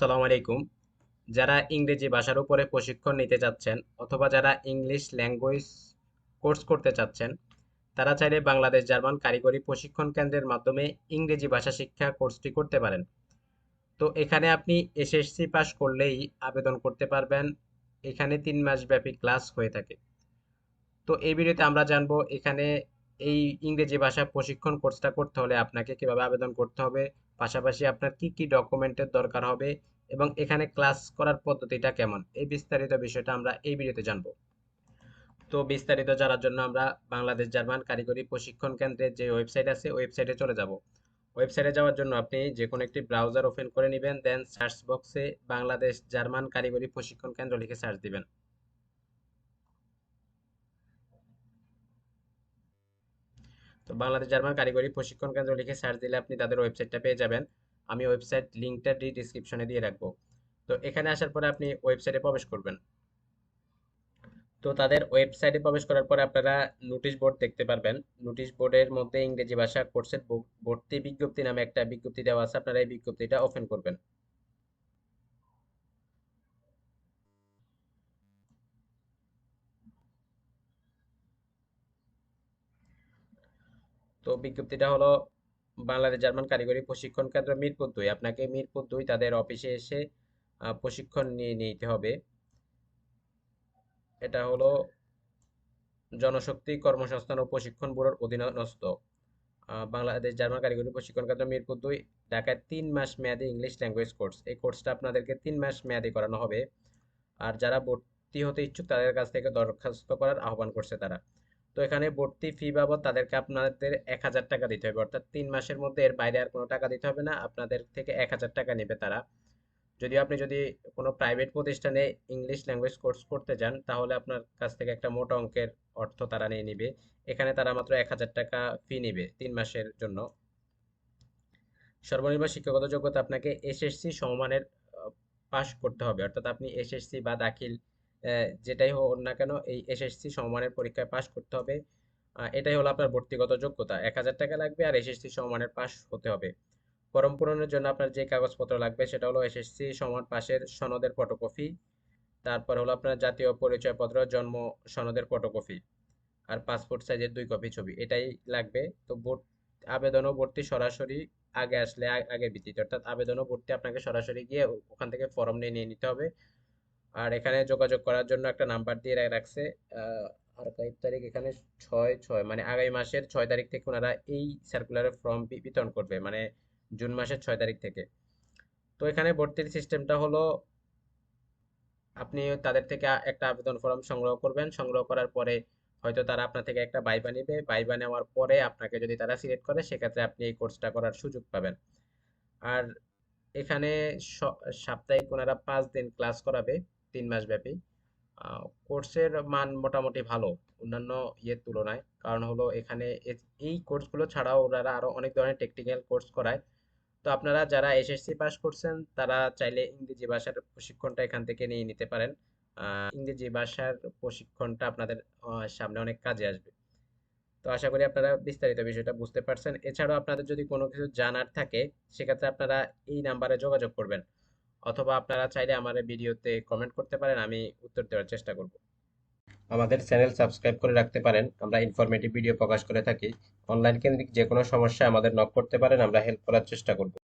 আসসালামু আলাইকুম। যারা ইংরেজি ভাষার উপরে প্রশিক্ষণ নিতে চাচ্ছেন অথবা যারা ইংলিশ ল্যাঙ্গুয়েজ কোর্স করতে চাচ্ছেন, তারা চাইলে বাংলাদেশ, জার্মান কারিগরি প্রশিক্ষণ কেন্দ্রের মাধ্যমে ইংরেজি ভাষা শিক্ষা কোর্সটি করতে পারেন। তো এখানে আপনি এসএসসি পাস করলেই আবেদন করতে পারবেন। এখানে তিন মাস ব্যাপী ক্লাস হয়ে থাকে। তো এই ভিডিওতে আমরা জানব এখানে এই ইংরেজি ভাষা প্রশিক্ষণ কোর্সটা করতে হলে আপনাকে কীভাবে আবেদন করতে হবে পাশাপাশি আপনার কি কি ডকুমেন্টের দরকার হবে এবং এখানে ক্লাস করার পদ্ধতিটা কেমন? এই বিস্তারিত বিষয়টা আমরা এই ভিডিওতে জানব। তো বিস্তারিত জানার জন্য আমরা বাংলাদেশ জার্মান কারিগরি প্রশিক্ষণ কেন্দ্রের যে ওয়েবসাইট আছে ওয়েবসাইটে চলে যাব। ওয়েবসাইটে যাওয়ার জন্য আপনি যে কোনো একটি ব্রাউজার ওপেন করে নেবেন, দেন সার্চ বক্সে বাংলাদেশ জার্মান কারিগরি প্রশিক্ষণ কেন্দ্র লিখে সার্চ দিবেন। তো বাংলাদেশ জার্মান কারিগরি প্রশিক্ষণ কেন্দ্র লিখে সার্চ দিলে আপনি তাদের ওয়েবসাইটটা পেয়ে যাবেন। আমি ওয়েবসাইট লিঙ্কটা ডি ডিসক্রিপশনে দিয়ে রাখব। তো এখানে আসার পরে আপনি ওয়েবসাইটে প্রবেশ করবেন। তো তাদের ওয়েবসাইটে প্রবেশ করার পরে আপনারা নোটিশ বোর্ড দেখতে পারবেন। নোটিশ বোর্ডের মধ্যে ইংরেজি ভাষা কোর্সের ভর্তি বিজ্ঞপ্তি নামে একটা বিজ্ঞপ্তি দেওয়া আছে। আপনারা এই বিজ্ঞপ্তিটা ওপেন করবেন। তো বিজ্ঞপ্তিটা হলো বাংলাদেশ জার্মান কারিগরি প্রশিক্ষণ কেন্দ্র মিরপুর দুই। আপনাকে মিরপুর দুই তাদের অফিসে এসে প্রশিক্ষণ নিয়ে নিতে হবে। এটা হলো জনশক্তি, কর্মসংস্থান ও প্রশিক্ষণ ব্যুরোর অধীনস্থ। বাংলাদেশ জার্মান কারিগরি প্রশিক্ষণ কেন্দ্র মিরপুর দুই, ঢাকায় তিন মাস মেয়াদি ইংলিশ ল্যাঙ্গুয়েজ কোর্স। এই কোর্সটা আপনাদেরকে তিন মাস মেয়াদি করানো হবে। আর যারা ভর্তি হতে ইচ্ছুক তাদের কাছ থেকে দরখাস্ত করার আহ্বান করছে তারা। তো এখানে ভর্তি ফি বাবদ তাদেরকে আপনাদের এক হাজার টাকা দিতে হবে। অর্থাৎ তিন মাসের মধ্যে এর বাইরে আর কোনো টাকা দিতে হবে না, আপনাদের থেকে এক হাজার টাকা নেবে তারা। যদি আপনি যদি কোনো প্রাইভেট প্রতিষ্ঠানে ইংলিশ ল্যাঙ্গুয়েজ কোর্স করতে যান, তাহলে আপনার কাছ থেকে একটা মোটা অঙ্কের অর্থ তারা নিয়ে নিবে। এখানে তারা মাত্র এক হাজার টাকা ফি নিবে তিন মাসের জন্য। সর্বনিম্ন শিক্ষাগত যোগ্যতা আপনাকে এসএসসি সমমানের পাশ করতে হবে। অর্থাৎ আপনি এসএসসি বা দাখিল যেটাই হোক না কেন এই এসএসসি সমমানের পরীক্ষায় পাশ করতে হবে। এটাই হলো আপনার ভর্তিগত যোগ্যতা। এক হাজার টাকা লাগবে আর এসএসসি সমমানের পাশ হতে হবে। ফর্ম পূরণের জন্য আপনার যে কাগজপত্র লাগবে সেটা হলো এসএসসি সমান পাশের সনদের ফটোকপি তারপর হলো আপনার জাতীয় পরিচয়পত্র, জন্ম সনদের ফটোকপি আর পাসপোর্ট সাইজের দুই কপি ছবি। এটাই লাগবে। তো ভোট আবেদন ও ভর্তি সরাসরি আগে আসলে আগে ভিত্তিতে অর্থাৎ আবেদন ও ভর্তি আপনাকে সরাসরি গিয়ে ওখান থেকে ফর্ম নিয়ে নিয়ে নিতে হবে। আর এখানে যোগাযোগ করার জন্য একটা নাম্বার দিয়ে রাখছে আর্কাইভ তারিখ এখানে ছয় ছয় মানে আগামী মাসের ছয় তারিখ থেকে ওনারা এই সার্কুলারের ফর্ম বিতরণ করবে মানে জুন মাসের ছয় তারিখ থেকে। তো এখানে ভর্তির সিস্টেমটা হলো, আপনি তাদের থেকে একটা আবেদন ফর্ম সংগ্রহ করবেন, সংগ্রহ করার পরে হয়তো তারা আপনার থেকে একটা বাইবা নেবে বাইবা নেওয়ার পরে আপনাকে যদি তারা সিলেক্ট করে, সেক্ষেত্রে আপনি এই কোর্সটা করার সুযোগ পাবেন। আর এখানে সাপ্তাহিক ওনারা পাঁচ দিন ক্লাস করাবে। তিন মাস ব্যাপী। কোর্সের মান মোটামুটি ভালো অন্যান্য ইয়ের তুলনায়। কারণ হলো এখানে এই কোর্সগুলো ছাড়াও ওনারা আরও অনেক ধরনের টেকনিক্যাল কোর্স করায়। তো আপনারা যারা এসএসসি পাস করছেন, তারা চাইলে ইংরেজি ভাষার প্রশিক্ষণটা এখান থেকে নিয়ে নিতে পারেন। ইংরেজি ভাষার প্রশিক্ষণটা আপনাদের সামনে অনেক কাজে আসবে। তো আশা করি আপনারা বিস্তারিত বিষয়টা বুঝতে পারছেন। এছাড়াও আপনাদের যদি কোনো কিছু জানার থাকে, সেক্ষেত্রে আপনারা এই নাম্বারে যোগাযোগ করবেন। অথবা আপনারা চাইলে আমার ভিডিওতে কমেন্ট করতে পারেন, আমি উত্তর দেওয়ার চেষ্টা করব। আমাদের চ্যানেল সাবস্ক্রাইব করে রাখতে পারেন, আমরা ইনফরমেটিভ ভিডিও প্রকাশ করে থাকি। অনলাইন কেন্দ্রিক যে কোনো সমস্যা আমাদের নক করতে পারেন, আমরা হেল্প করার চেষ্টা করব।